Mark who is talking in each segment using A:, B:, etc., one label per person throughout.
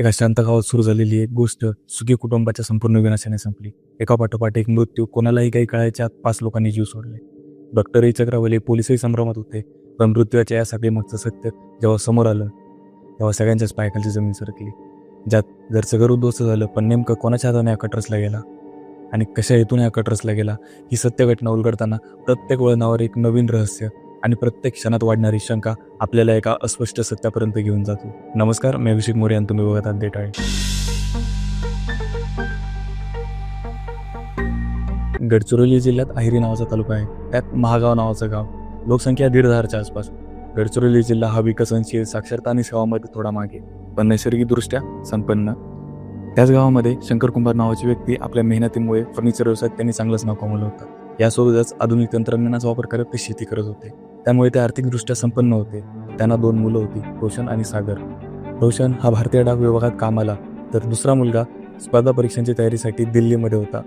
A: एका शांत गावात सुरू झालेली एक गोष्ट सुखी कुटुंबाच्या संपूर्ण विनाशाने संपली. एका पाठोपाठ एक मृत्यू कोणालाही काही कळायच्या आत पाच लोकांनी जीव सोडले. डॉक्टरही चक्रावले पोलिसही संभ्रमात होते पण मृत्यूच्या या सगळे मागचं सत्य जेव्हा समोर आलं तेव्हा सगळ्यांच्याच पायखालची जमीन सरकली. ज्यात घरचं घर उद्ध्वस्त झालं पण नेमकं कोणाच्या हाताने हा कटरसला गेला आणि कशा हेतून हा कटरसला गेला ही सत्य घटना उलगडताना प्रत्येक वळणावर एक नवीन रहस्य आणि प्रत्येक क्षणात वाढणारी शंका आपल्याला एका अस्पष्ट सत्यापर्यंत घेऊन जातो. नमस्कार मी अभिषेक मोरे आणि तुम्ही बघत आहात डेटाळे गडचिरोली जिल्ह्यात अहिरी नावाचा तालुका आहे. त्यात महागाव नावाचं गाव. लोकसंख्या दीड हजारच्या आसपास. गडचिरोली जिल्हा हा विकसनशील साक्षरता आणि सेवामध्ये थोडा मागे. पण नैसर्गिकदृष्ट्या संपन्न. त्याच गावामध्ये शंकर कुंभार नावाची व्यक्ती आपल्या मेहनतीमुळे फर्निचर व्यवसायात त्यांनी चांगलंच नाव कमवलं होतं. यासोबतच आधुनिक तंत्रज्ञानाचा वापर करत ते शेती करत होते. त्यामुळे ते आर्थिकदृष्ट्या संपन्न होते. त्यांना दोन मुलं होती रोशन आणि सागर. रोशन हा भारतीय डाक विभागात कामाला तर दुसरा मुलगा स्पर्धा परीक्षांची तयारीसाठी दिल्लीमध्ये होता.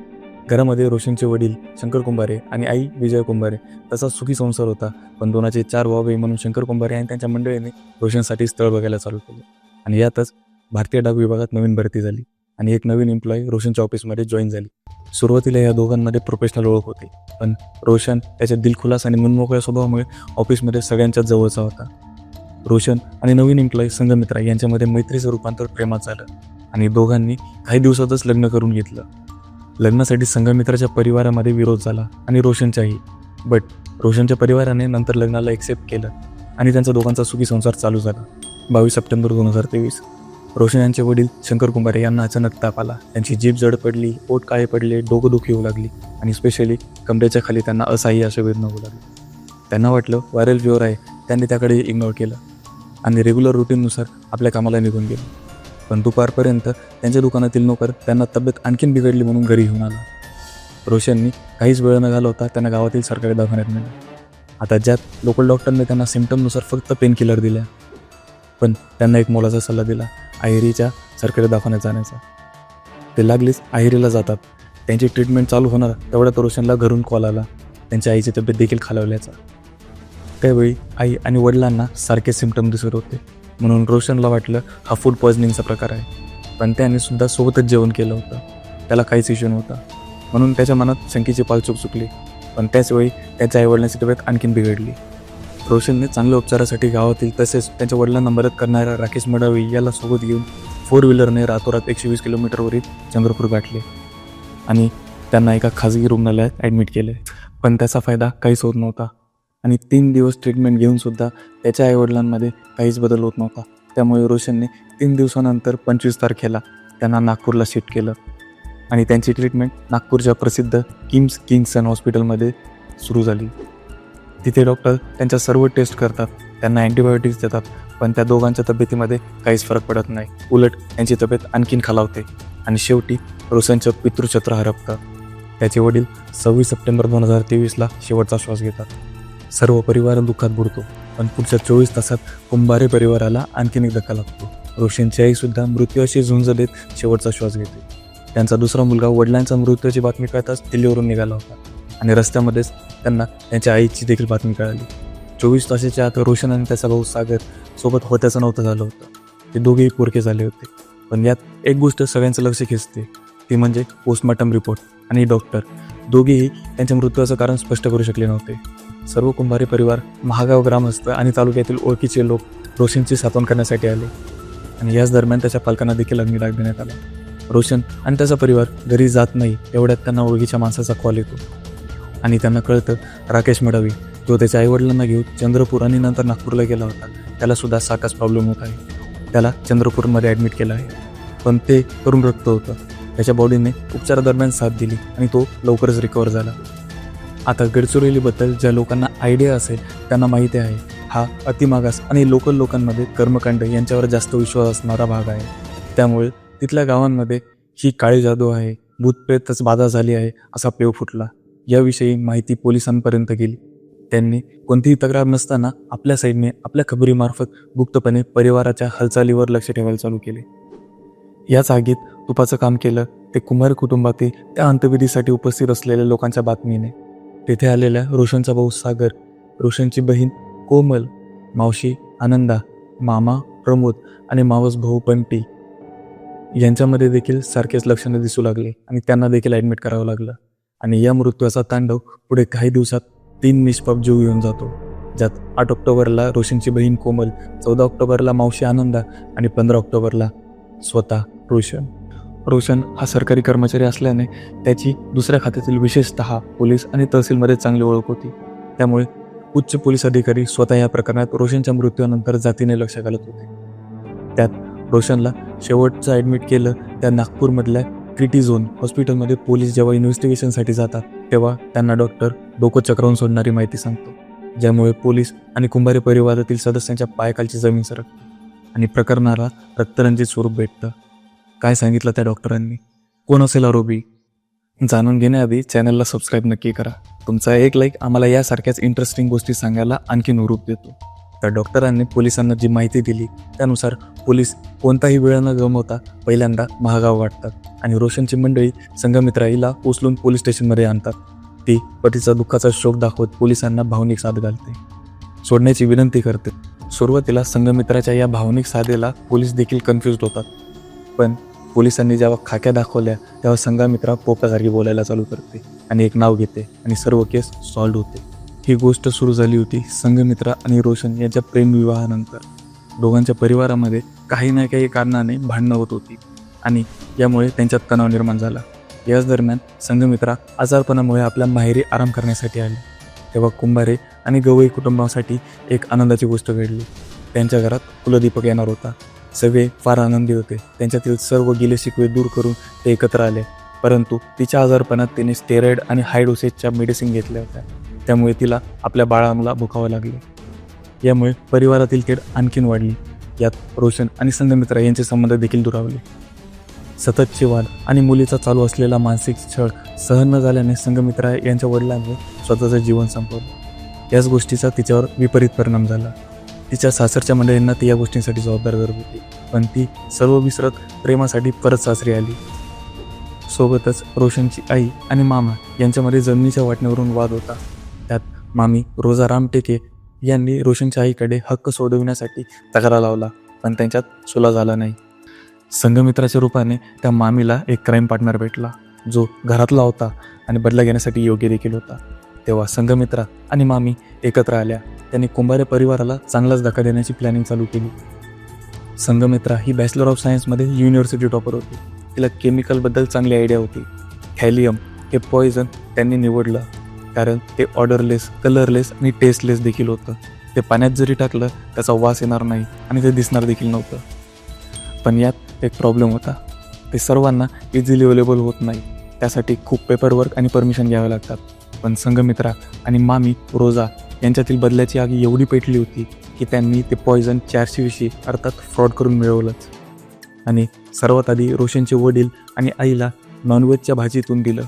A: घरामध्ये रोशनचे वडील शंकर कुंभारे आणि आई विजय कुंभारे तसा सुखी संसार होता पण दोनाचे चार भावे म्हणून शंकर कुंभारे आणि त्यांच्या मंडळीने रोशनसाठी स्थळ बघायला चालू केले. आणि यातच भारतीय डाक विभागात नवीन भरती झाली आणि एक नवीन एम्प्लॉई रोशनच्या ऑफिसमध्ये जॉईन झाली. सुरुवातीला या दोघांमध्ये प्रोफेशनल ओळख होती. पण रोशन त्याच्या दिलखुलास आणि मनमोकळ्या स्वभावामुळे ऑफिसमध्ये सगळ्यांच्याच जवळचा होता. रोशन आणि नवीन एम्प्लॉई संघमित्रा यांच्यामध्ये मैत्रीचं रूपांतर प्रेमात झालं आणि दोघांनी काही दिवसातच लग्न करून घेतलं. लग्नासाठी संघमित्राच्या परिवारामध्ये विरोध झाला आणि रोशनच्याही. बट रोशनच्या परिवाराने नंतर लग्नाला एक्सेप्ट केलं आणि त्यांचा दोघांचा सुखी संसार चालू झाला. बावीस सप्टेंबर दोन हजार तेवीस. रोशन यांचे वडील शंकर कुंभारे यांना अचानक ताप आला. त्यांची जीभ जड पडली पोट काळे पडले डोकं दुखी होऊ लागली आणि स्पेशली कमरेच्या खाली त्यांना असह्य अशा वेदना होऊ लागली. त्यांना वाटलं व्हायरल फ्युअर आहे त्यांनी त्याकडे इग्नोर केलं आणि रेग्युलर रुटीननुसार आपल्या कामाला निघून गेले. पण दुपारपर्यंत त्यांच्या दुकानातील नोकर त्यांना तब्येत आणखीन बिघडली म्हणून घरी घेऊन आला. रोशननी काहीच वेळ न घालवता त्यांना गावातील सरकारी दवाखान्यात नेलं. आता ज्यात लोकल डॉक्टरने त्यांना सिम्पटमनुसार फक्त पेनकिलर दिल्या. पण त्यांना एक मोलाचा सल्ला दिला. आहेरीच्या सरकारी दवाखान्यात जाण्याचा. ते लागलीच आहेरीला जातात. त्यांची ट्रीटमेंट चालू होणार तेवढ्यात रोशनला घरून कॉल आला. त्यांच्या आईची तब्येत देखील खालावल्याचा. त्यावेळी आई आणि वडिलांना सारखे सिमटम दिसत होते. म्हणून रोशनला वाटलं हा फूड पॉयझनिंगचा प्रकार आहे. पण त्याने सुद्धा सोबतच जेवण केलं होतं. त्याला काहीच इश्यू नव्हता. म्हणून त्याच्या मनात शंकेची पालचूक चुकली पण त्याचवेळी त्याच्या आईवडिलांची तब्येत आणखीन बिघडली. रोशनने चांगल्या उपचारासाठी गावातील तसेच त्याच्या वडिलांना मदत करणाऱ्या राकेश मडावी याला सोबत घेऊन फोर व्हीलरने रातोरात एकशे वीस किलोमीटरवरील चंद्रपूर गाठले आणि त्यांना एका खाजगी रुग्णालयात ॲडमिट केले. पण त्याचा फायदा काहीच होत नव्हता आणि तीन दिवस ट्रीटमेंट घेऊनसुद्धा त्याच्या आईवडिलांमध्ये काहीच बदल होत नव्हता. त्यामुळे रोशनने तीन दिवसानंतर पंचवीस तारखेला त्यांना नागपूरला शिफ्ट केलं आणि त्यांची ट्रीटमेंट नागपूरच्या प्रसिद्ध किम्स किंग्सन हॉस्पिटलमध्ये सुरू झाली. तिथे डॉक्टर त्यांच्या सर्व टेस्ट करतात. त्यांना अँटीबायोटिक्स देतात. पण त्या दोघांच्या तब्येतीमध्ये काहीच फरक पडत नाही. उलट त्यांची तब्येत आणखीन खालावते. आणि शेवटी रोशनचं पितृछत्र हरपतं त्याचे वडील सव्वीस सप्टेंबर दोन हजार तेवीसला शेवटचा श्वास घेतात. सर्व परिवार दुःखात बुडतो. पण पुढच्या चोवीस तासात कुंभारे परिवाराला आणखीन एक धक्का लागतो. रोशनची आईसुद्धा मृत्यूशी झुंज देत शेवटचा श्वास घेते. त्यांचा दुसरा मुलगा वडिलांचा मृत्यूची बातमी कळताच दिल्लीवरून निघाला होता. आणि रस्त्यामध्येच त्यांना त्यांच्या आईची देखील बातमी कळाली. चोवीस तासाच्या आत रोशन आणि त्याचा भाऊ सागर सोबत होत्याचं नव्हतं झालं होतं. ते दोघेही पोरके झाले होते. पण यात एक गोष्ट सगळ्यांचं लक्ष खेचते ती म्हणजे पोस्टमॉर्टम रिपोर्ट आणि डॉक्टर दोघेही त्यांच्या मृत्यूचं कारण स्पष्ट करू शकले नव्हते. सर्व कुंभारी परिवार महागाव ग्रामस्थ आणि तालुक्यातील ओळखीचे लोक रोशनची सातवण करण्यासाठी आले. आणि याच दरम्यान त्याच्या पालकांना देखील अग्निडाग देण्यात आला. रोशन आणि त्याचा परिवार घरी जात नाही एवढ्यात त्यांना ओळखीच्या माणसाचा कॉल येतो. आणि त्यांना कळतं राकेश मडावी जो त्याच्या आईवडिलांना घेऊन चंद्रपूर आणि नंतर नागपूरला गेला होता त्याला सुद्धा सारखाच प्रॉब्लेम होत आहे. त्याला चंद्रपूरमध्ये ॲडमिट केलं आहे. पण ते करून रक्त होतं. त्याच्या बॉडीने उपचारादरम्यान साथ दिली आणि तो लवकरच रिकवर झाला. आता गडचिरोलीबद्दल ज्या लोकांना आयडिया असेल त्यांना माहिती आहे हा अतिमागास आणि लोकल लोकांमध्ये कर्मकांड यांच्यावर जास्त विश्वास असणारा भाग आहे. त्यामुळे तिथल्या गावांमध्ये ही काळी जादू आहे भूतप्रेतच बाधा झाली आहे असा पेव फुटला. याविषयी माहिती पोलिसांपर्यंत गेली. त्यांनी कोणतीही तक्रार नसताना आपल्या साईडने आपल्या खबरीमार्फत गुप्तपणे परिवाराच्या हालचालीवर लक्ष ठेवायला चालू केले. याच आगीत तुपाचं काम केलं ते कुमार कुटुंबातील त्या अंत्यविधीसाठी उपस्थित असलेल्या लोकांच्या बातमीने. तेथे आलेल्या रोशनचा भाऊ सागर रोशनची बहीण कोमल मावशी आनंदा मामा प्रमोद आणि मावस भाऊ बंटी यांच्यामध्ये देखील सारखेच लक्षणं दिसू लागले आणि त्यांना देखील ॲडमिट करावं लागलं. आणि या मृत्यूचा तांडव पुढे काही दिवसात तीन निष्पाप जीव येऊन जातो. ज्यात आठ ऑक्टोबरला रोशनची बहीण कोमल चौदा ऑक्टोबरला मावशी आनंदा आणि पंधरा ऑक्टोबरला स्वतः रोशन. रोशन हा सरकारी कर्मचारी असल्याने त्याची दुसऱ्या खात्यातील विशेषतः पोलीस आणि तहसीलमध्ये चांगली ओळख होती. त्यामुळे उच्च पोलीस अधिकारी स्वतः या प्रकरणात रोशनच्या मृत्यूनंतर जातीने लक्ष घालत होते. त्यात रोशनला शेवटचं ॲडमिट केलं त्या नागपूरमधल्या क्रिटी झोन हॉस्पिटलमध्ये पोलीस जेव्हा इन्व्हेस्टिगेशनसाठी जातात तेव्हा त्यांना डॉक्टर डोकं चक्रावून सोडणारी माहिती सांगतो. ज्यामुळे पोलीस आणि कुंभारे परिवारातील सदस्यांच्या पायाखालची जमीन सरकते आणि प्रकरणाला रक्तरंजित स्वरूप भेटतं. काय सांगितलं त्या डॉक्टरांनी कोण असेल आरोपी? जाणून घेण्याआधी चॅनलला सबस्क्राईब नक्की करा. तुमचा एक लाईक आम्हाला यासारख्याच इंटरेस्टिंग गोष्टी सांगायला आणखीन उरूप देतो. त्या डॉक्टरांनी पोलिसांना जी माहिती दिली त्यानुसार पोलीस कोणताही वेळ न गमवता पहिल्यांदा महागाव वाटतात आणि रोशनची मंडळी संघमित्रा हिला उचलून पोलीस स्टेशनमध्ये आणतात. ती पतीचा दुःखाचा शोक दाखवत पोलिसांना भावनिक साथ घालते. सोडण्याची विनंती करते. सुरुवातीला संघमित्राच्या या भावनिक साधेला पोलीस देखील कन्फ्युज होतात. पण पोलिसांनी जेव्हा खाक्या दाखवल्या तेव्हा संघामित्रा पोपासारखी बोलायला चालू करते आणि एक नाव घेते आणि सर्व केस सॉल्व्ह होते. ही गोष्ट सुरू झाली होती संघमित्रा आणि रोशन यांच्या प्रेमविवाहानंतर दोघांच्या परिवारामध्ये काही ना काही कारणाने भांडणं होत होती आणि यामुळे त्यांच्यात तणाव निर्माण झाला. याच दरम्यान संघमित्रा आजारपणामुळे आपल्या माहेरी आराम करण्यासाठी आली. तेव्हा कुंभारे आणि गवई कुटुंबासाठी एक आनंदाची गोष्ट घडली. त्यांच्या घरात कुलदीपक येणार होता. सगळे फार आनंदी होते. त्यांच्यातील सर्व गिले शिकवे दूर करून ते एकत्र आले. परंतु तिच्या आजारपणात तिने स्टेरॉइड आणि हायडोसेसच्या मेडिसिन घेतल्या होत्या. त्यामुळे तिला आपल्या बाळांना भुकावं लागले. यामुळे परिवारातील तेढ आणखीन वाढली. यात रोशन आणि संघमित्रा यांचे संबंध देखील दुरावले. सततचे वाद आणि मुलीचा चालू असलेला मानसिक छळ सहन न झाल्याने संघमित्रा यांच्या वडिलांनी स्वतःचं जीवन संपवलं. याच गोष्टीचा तिच्यावर विपरीत परिणाम झाला. तिच्या सासरच्या मंडळींना ती या गोष्टींसाठी जबाबदार धरत होती. पण ती सर्व विसरत प्रेमासाठी परत सासरी आली. सोबतच रोशनची आई आणि मामा यांच्यामध्ये जमिनीच्या वाटण्यावरून वाद होता. मामी रोजा रामटेके यांनी रोशनशाहीकडे हक्क सोडविण्यासाठी तक्रार लावला पण त्यांच्यात सुला झाला नाही. संघमित्राच्या रूपाने त्या मामीला एक क्राईम पार्टनर भेटला जो घरातला होता आणि बदला घेण्यासाठी योग्य देखील होता. तेव्हा संघमित्रा आणि मामी एकत्र आल्या. त्यांनी कुंभारे परिवाराला चांगलाच धक्का देण्याची प्लॅनिंग चालू केली. संघमित्रा ही बॅचलर ऑफ सायन्समध्ये युनिव्हर्सिटी टॉपर होती. तिला केमिकलबद्दल चांगली आयडिया होती. हॅलियम हे पॉयझन त्यांनी निवडलं. कारण ते ऑर्डरलेस कलरलेस आणि टेस्टलेस देखील होतं. ते पाण्यात जरी टाकलं त्याचा वास येणार नाही आणि ते दिसणार देखील नव्हतं. पण यात एक प्रॉब्लेम होता. ते सर्वांना इझिली अवेलेबल होत नाही. त्यासाठी खूप पेपरवर्क आणि परमिशन घ्यावे लागतात. पण संघमित्रा आणि मामी रोजा यांच्यातील बदल्याची आग एवढी पेटली होती की त्यांनी ते पॉयझन चारशेविषयी अर्थात फ्रॉड करून मिळवलंच. आणि सर्वात आधी रोशनचे वडील आणि आईला नॉनव्हेजच्या भाजीतून दिलं.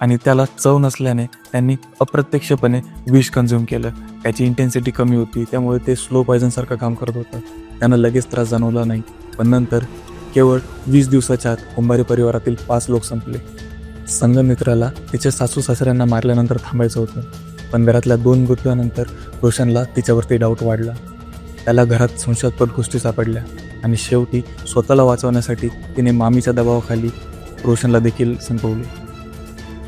A: आणि त्याला चव नसल्याने त्यांनी अप्रत्यक्षपणे विष कन्झ्युम केलं. त्याची इंटेन्सिटी कमी होती त्यामुळे ते स्लो पॉयझनसारखं काम करत होतं. त्यांना लगेच त्रास जाणवला नाही. पण नंतर केवळ वीस दिवसाच्या आत कुंभारी परिवारातील पाच लोक संपले. संगमित्राला तिच्या सासू सासऱ्यांना मारल्यानंतर थांबायचं होतं. पण घरातल्या दोन मृत्यूनंतर रोशनला तिच्यावरती डाऊट वाढला. त्याला घरात संशयास्पद गोष्टी सापडल्या आणि शेवटी स्वतःला वाचवण्यासाठी तिने मामीच्या दबावाखाली रोशनला देखील संपवले.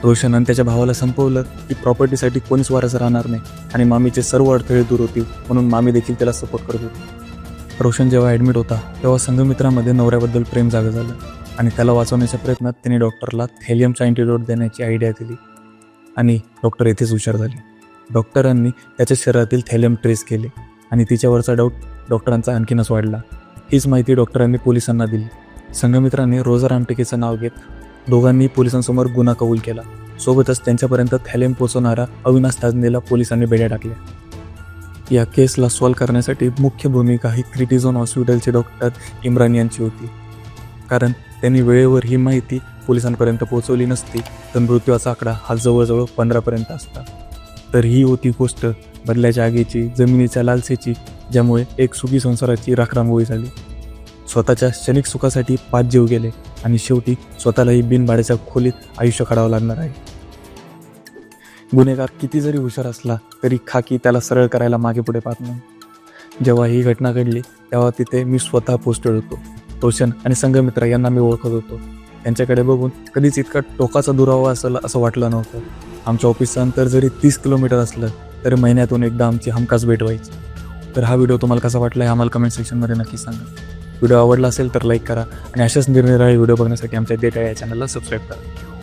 A: रोशन आणि त्याच्या भावाला संपवलं की प्रॉपर्टीसाठी कोणीच वारस राहणार नाही आणि मामीचे सर्व अडथळे दूर होतील म्हणून मामी देखील त्याला सपोर्ट करत होती. रोशन जेव्हा ॲडमिट होता तेव्हा संघमित्रामध्ये नवऱ्याबद्दल प्रेम जागं झालं आणि त्याला वाचवण्याच्या प्रयत्नात त्यांनी डॉक्टरला थेलियमचा अँटीडोट देण्याची आयडिया दिली आणि डॉक्टर येथेच हुशार झाले. डॉक्टरांनी त्याच्या शरीरातील थॅलियम ट्रेस केले आणि तिच्यावरचा डाऊट डॉक्टरांचा आणखीनच वाढला. हीच माहिती डॉक्टरांनी पोलिसांना दिली. संघमित्रांनी रोजा रामटेकेचं नाव घेत दोघांनी पोलिसांसमोर गुन्हा कबूल केला. सोबतच त्यांच्यापर्यंत थॅलेम पोचवणारा अविनाश ताजनेला पोलिसांनी बेड्या टाकल्या. या केसला सॉल्व्ह करण्यासाठी मुख्य भूमिका ही क्रिटिझोन हॉस्पिटलचे डॉक्टर इम्रान यांची होती. कारण त्यांनी वेळेवर ही माहिती पोलिसांपर्यंत पोहोचवली नसती तर मृत्यूचा आकडा हा जवळजवळ पंधरापर्यंत असता. तर ही होती गोष्ट बदल्याच्या आगीची जमिनीच्या लालसेची ज्यामुळे एक सुखी संसाराची राखरांगोळी झाली. स्वतःच्या क्षणिक सुखासाठी पाच जीव गेले आणि शेवटी स्वतःलाही बिनभाड्याच्या खोलीत आयुष्य काढावं लागणार आहे. गुन्हेगार किती जरी हुशार असला तरी खाकी त्याला सरळ करायला मागे पुढे पाहत नाही. जेव्हा ही घटना घडली तेव्हा तिथे मी स्वतः पोस्टेड होतो रोशन आणि संघमित्र यांना मी ओळखत होतो. त्यांच्याकडे बघून कधीच इतका टोकाचा दुरावा असेल असं वाटलं नव्हतं. आमच्या ऑफिसचं अंतर जरी तीस किलोमीटर असलं तरी महिन्यातून एकदा आमची हमखास भेट व्हायची. तर हा व्हिडिओ तुम्हाला कसा वाटला हे आम्हाला कमेंट सेक्शनमध्ये नक्की सांगा. व्हिडिओ आवडला असेल तर लाईक करा आणि अशाच निरनिराळे व्हिडिओ बघण्यासाठी आमच्या डेटा या चॅनलला सबस्क्राईब करा.